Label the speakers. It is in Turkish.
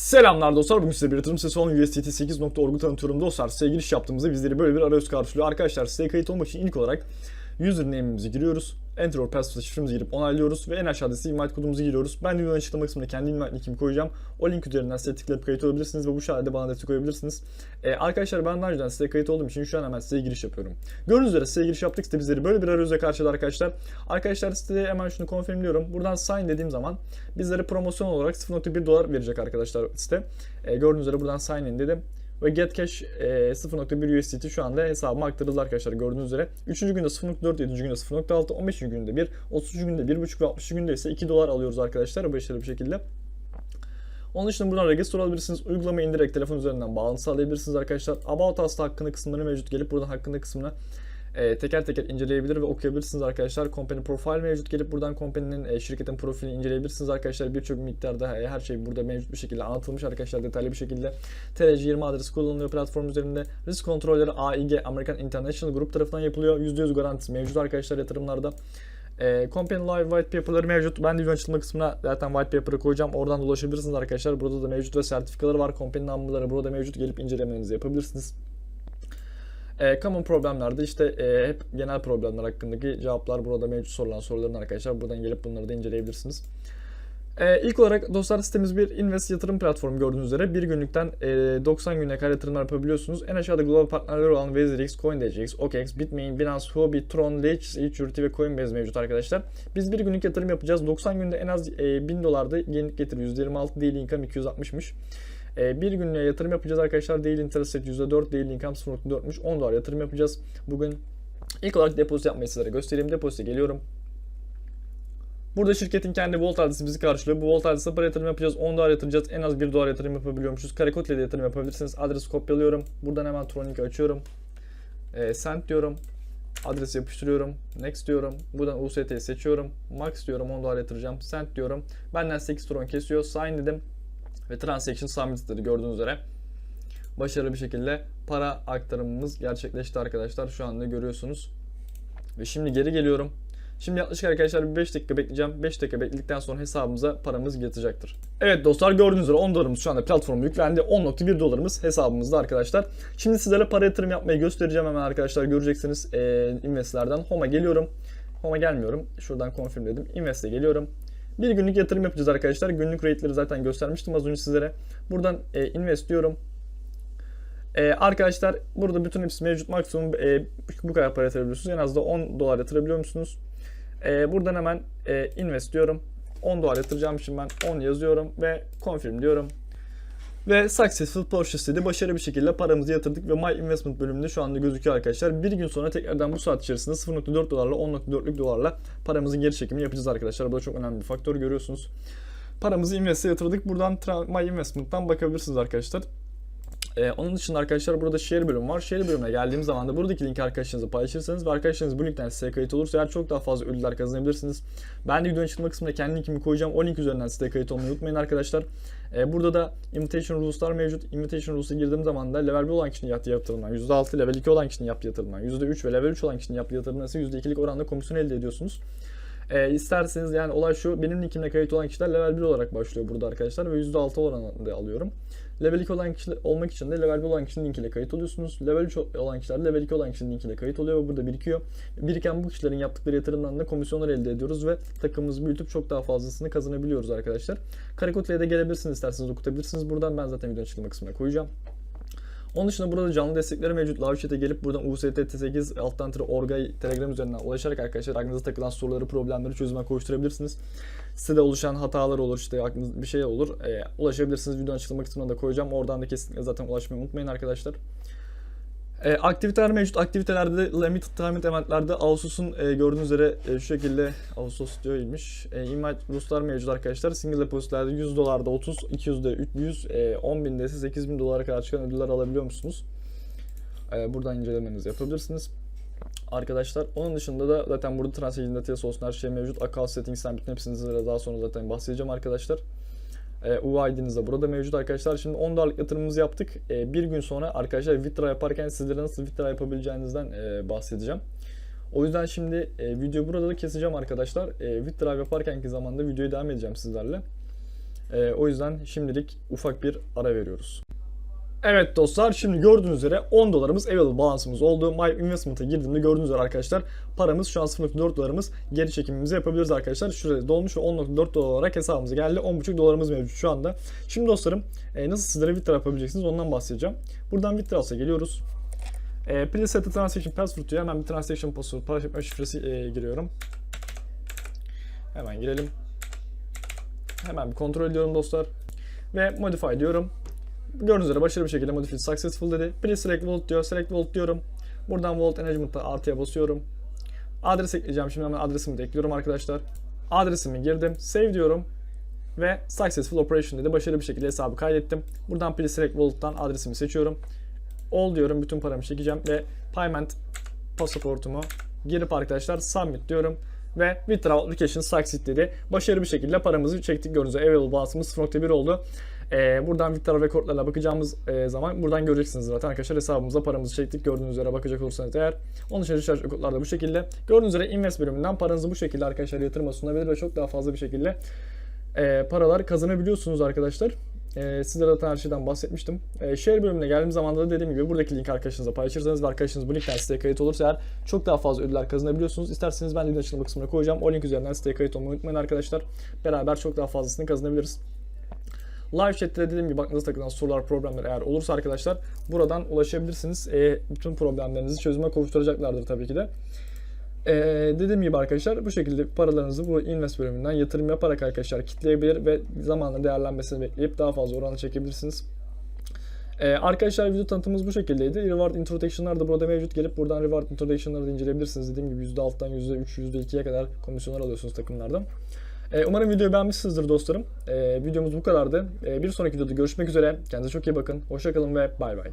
Speaker 1: Selamlar dostlar. Bugün size bir yatırım sesi olan USDT 8.org'u tanıtıyorum dostlar. Size giriş yaptığımızda bizleri böyle bir arayüz karşılıyor. Arkadaşlar siteye kayıt olmak için ilk olarak usernamemizi giriyoruz. Enter or password şifremizi girip onaylıyoruz ve en aşağıda ise invite kodumuzu giriyoruz. Ben de videonun açıklama kısmına kendi invite linkimi koyacağım. O link üzerinden siteye tıklayıp kayıt olabilirsiniz ve bu sayede bana destek koyabilirsiniz. Ee, arkadaşlar ben daha önceden siteye kayıt olduğum için şu an hemen siteye giriş yapıyorum. Gördüğünüz üzere siteye giriş yaptık. Site bizleri böyle bir arayüzle karşıladı arkadaşlar. Arkadaşlar siteye hemen şunu confirmliyorum. Buradan sign dediğim zaman bizlere promosyon olarak 0.1 dolar verecek arkadaşlar site. Ee, gördüğünüz üzere buradan sign in dedim. Ve get cash e, 0.1 USDT şu anda hesabıma aktarıldı arkadaşlar gördüğünüz üzere. 3. günde 0.4, 7. günde 0.6, 15. günde 1, 30. günde 1.5 ve 60. günde ise 2 dolar alıyoruz arkadaşlar başarılı bir şekilde. Onun dışında buradan register olabilirsiniz. Uygulamayı indirerek telefon üzerinden bağlantı sağlayabilirsiniz arkadaşlar. About Us'ta hakkında kısımları mevcut. Gelip buradan hakkında kısmına e, teker teker inceleyebilir ve okuyabilirsiniz arkadaşlar. Company profile mevcut. Gelip buradan company'nin e, şirketin profilini inceleyebilirsiniz arkadaşlar. Birçok miktarda e, her şey burada mevcut bir şekilde anlatılmış arkadaşlar detaylı bir şekilde. TRC20 adresi kullanılıyor platform üzerinde. Risk kontrolleri AIG American International Group tarafından yapılıyor. %100 garantisi mevcut arkadaşlar yatırımlarda. E, Company Live White Paper'ları mevcut. Ben de açılma kısmına zaten White Paper'ı koyacağım. Oradan da ulaşabilirsiniz arkadaşlar. Burada da mevcut ve sertifikaları var. Company number'ları burada mevcut. Gelip incelemelerinizi yapabilirsiniz. E, common problemlerde işte e, hep genel problemler hakkındaki cevaplar burada mevcut sorulan soruların arkadaşlar. Buradan gelip bunları da inceleyebilirsiniz. E, ilk olarak dostlar sitemiz bir invest yatırım platformu gördüğünüz üzere bir günlükten e, 90 güne kadar yatırımlar yapabiliyorsunuz. En aşağıda global partnerleri olan WazirX, CoinDGX, OKX, Bitmain, Binance, Huobi, Tron, Ledger, Security ve Coinbase mevcut arkadaşlar. Biz bir günlük yatırım yapacağız. 90 günde en az e, 1000 dolarda yenilik getiri %26 değil income 260'mış. E, bir günlüğe yatırım yapacağız arkadaşlar. Daily interest rate %4, daily income 0.4'müş. 10 dolar yatırım yapacağız. Bugün ilk olarak depozito yapmayı sizlere göstereyim. Depozito geliyorum. Burada şirketin kendi Volt adresi bizi karşılıyor. Bu Volt adresine para yatırım yapacağız. 10 dolar yatıracağız. En az 1 dolar yatırım yapabiliyormuşuz. Karekod ile de yatırım yapabilirsiniz. Adresi kopyalıyorum. Buradan hemen Tronik'i açıyorum. E, send diyorum. Adresi yapıştırıyorum. Next diyorum. Buradan UST'yi seçiyorum. Max diyorum 10 dolar yatıracağım. Send diyorum. Benden 8 tron kesiyor. Sign dedim. Ve transaction submit dedi gördüğünüz üzere. Başarılı bir şekilde para aktarımımız gerçekleşti arkadaşlar. Şu anda görüyorsunuz. Ve şimdi geri geliyorum. Şimdi yaklaşık arkadaşlar bir 5 dakika bekleyeceğim. 5 dakika bekledikten sonra hesabımıza paramız yatacaktır. Evet dostlar gördüğünüz üzere 10 dolarımız şu anda platforma yüklendi. 10.1 dolarımız hesabımızda arkadaşlar. Şimdi sizlere para yatırım yapmayı göstereceğim hemen arkadaşlar. Göreceksiniz e, investlerden. Home'a geliyorum. Home'a gelmiyorum. Şuradan confirm dedim. Invest'e geliyorum. Bir günlük yatırım yapacağız arkadaşlar. Günlük rate'leri zaten göstermiştim az önce sizlere. Buradan e, invest diyorum. E, arkadaşlar burada bütün hepsi mevcut. Maksimum e, bu kadar para yatırabiliyorsunuz. En az da 10 dolar yatırabiliyor musunuz? E, buradan hemen e, invest diyorum. 10 dolar yatıracağım için ben 10 yazıyorum ve confirm diyorum. Ve successful purchase dedi. Başarılı bir şekilde paramızı yatırdık ve My Investment bölümünde şu anda gözüküyor arkadaşlar. Bir gün sonra tekrardan bu saat içerisinde 0.4 dolarla 10.4'lük dolarla paramızın geri çekimini yapacağız arkadaşlar. Bu da çok önemli bir faktör görüyorsunuz. Paramızı invest'e yatırdık. Buradan My Investment'tan bakabilirsiniz arkadaşlar. Ee, onun dışında arkadaşlar burada share bölümü var. Share bölümüne geldiğim zaman da buradaki linki arkadaşlarınızla paylaşırsanız ve arkadaşlarınız bu linkten size kayıt olursa eğer çok daha fazla ödüller kazanabilirsiniz. Ben de videonun açıklama kısmında kendi linkimi koyacağım. O link üzerinden size kayıt olmayı unutmayın arkadaşlar. Ee, burada da invitation rules'lar mevcut. Invitation rules'a girdiğim zaman da level 1 olan kişinin yaptığı yatırımdan %6, level 2 olan kişinin yaptığı yatırımdan %3 ve level 3 olan kişinin yaptığı yatırımdan ise %2'lik oranda komisyon elde ediyorsunuz. E, isterseniz yani olay şu benim linkimle kayıt olan kişiler level 1 olarak başlıyor burada arkadaşlar ve %6 oranında alıyorum. Level 2 olan kişi olmak için de level 1 olan kişinin linkiyle kayıt oluyorsunuz. Level 3 olan kişiler level 2 olan kişinin linkiyle kayıt oluyor ve burada birikiyor. Biriken bu kişilerin yaptıkları yatırımdan da komisyonlar elde ediyoruz ve takımımızı büyütüp çok daha fazlasını kazanabiliyoruz arkadaşlar. Karekod ile de gelebilirsiniz isterseniz okutabilirsiniz. Buradan ben zaten video açıklama kısmına koyacağım. Onun dışında burada canlı destekleri mevcut. Lavchat'e gelip buradan UST8 alttan tire orgay telegram üzerinden ulaşarak arkadaşlar aklınıza takılan soruları, problemleri çözüme koşturabilirsiniz. Sitede oluşan hatalar olur, işte aklınızda bir şey olur. E, ulaşabilirsiniz. Video açıklama kısmına da koyacağım. Oradan da kesinlikle zaten ulaşmayı unutmayın arkadaşlar. E, aktiviteler mevcut. Aktivitelerde limited time eventlerde Ağustos'un e, gördüğünüz üzere e, şu şekilde Ağustos diyormuş. E, invite Ruslar mevcut arkadaşlar. Single depositlerde 100 dolarda 30, 200'de 300, e, 10 binde ise 8000 dolara kadar çıkan ödüller alabiliyor musunuz? E, buradan incelemenizi yapabilirsiniz. Arkadaşlar onun dışında da zaten burada transaction details olsun her şey mevcut. Account settings'ten bütün hepsini size daha sonra zaten bahsedeceğim arkadaşlar. E, UID'niz de burada mevcut arkadaşlar. Şimdi 10 dolarlık yatırımımızı yaptık. E, bir gün sonra arkadaşlar withdraw yaparken sizlere nasıl withdraw yapabileceğinizden e, bahsedeceğim. O yüzden şimdi e, video burada da keseceğim arkadaşlar. E, withdraw yaparkenki zamanda videoyu devam edeceğim sizlerle. Ee, o yüzden şimdilik ufak bir ara veriyoruz. Evet dostlar şimdi gördüğünüz üzere 10 dolarımız available balansımız oldu. My Investment'a girdiğimde gördüğünüz üzere arkadaşlar paramız şu an 0.4 dolarımız geri çekimimizi yapabiliriz arkadaşlar. Şurada dolmuş ve 10.4 dolar olarak hesabımıza geldi. 10.5 dolarımız mevcut şu anda. Şimdi dostlarım e, nasıl sizlere withdraw yapabileceksiniz ondan bahsedeceğim. Buradan withdraws'a geliyoruz. E, please set the transaction password diyor. Hemen bir transaction password, para çekme şifresi e, giriyorum. Hemen girelim. Hemen bir kontrol ediyorum dostlar. Ve modify diyorum. Gördüğünüz üzere başarılı bir şekilde modified successful dedi. Please select vault diyor. Select vault diyorum. Buradan vault management'ta artıya basıyorum. Adres ekleyeceğim. Şimdi hemen adresimi de ekliyorum arkadaşlar. Adresimi girdim. Save diyorum. Ve successful operation dedi. Başarılı bir şekilde hesabı kaydettim. Buradan please select vault'tan adresimi seçiyorum. All diyorum. Bütün paramı çekeceğim ve payment pasaportumu girip arkadaşlar submit diyorum ve withdraw application succeed dedi. Başarılı bir şekilde paramızı çektik. Gördüğünüz üzere available balansımız 0.1 oldu. Ee, buradan withdraw rekortlarına bakacağımız e, zaman buradan göreceksiniz zaten arkadaşlar hesabımıza paramızı çektik. Gördüğünüz üzere bakacak olursanız eğer. Onun için recharge rekortlar da bu şekilde. Gördüğünüz üzere invest bölümünden paranızı bu şekilde arkadaşlar yatırıma sunabilir ve çok daha fazla bir şekilde e, paralar kazanabiliyorsunuz arkadaşlar. E, sizlere zaten her şeyden bahsetmiştim. E, share bölümüne geldiğim zaman da dediğim gibi buradaki link arkadaşınızla paylaşırsanız ve arkadaşınız bu linkten siteye kayıt olursa eğer çok daha fazla ödüller kazanabiliyorsunuz. İsterseniz ben linkin açıklama kısmına koyacağım. O link üzerinden siteye kayıt olmayı unutmayın arkadaşlar. Beraber çok daha fazlasını kazanabiliriz. Live chat'te dediğim gibi aklınıza takılan sorular, problemler eğer olursa arkadaşlar buradan ulaşabilirsiniz. E, bütün problemlerinizi çözüme kavuşturacaklardır tabii ki de. Ee, dediğim gibi arkadaşlar bu şekilde paralarınızı bu invest bölümünden yatırım yaparak arkadaşlar kitleyebilir ve zamanla değerlenmesini bekleyip daha fazla oranı çekebilirsiniz. Ee, arkadaşlar video tanıtımımız bu şekildeydi. Reward Introduction'lar da burada mevcut. Gelip buradan Reward Introduction'ları da inceleyebilirsiniz. Dediğim gibi %6'dan %3, %2'ye kadar komisyonlar alıyorsunuz takımlardan. Ee, umarım videoyu beğenmişsinizdir dostlarım. Ee, videomuz bu kadardı. Ee, bir sonraki videoda görüşmek üzere. Kendinize çok iyi bakın. Hoşçakalın ve bay bay.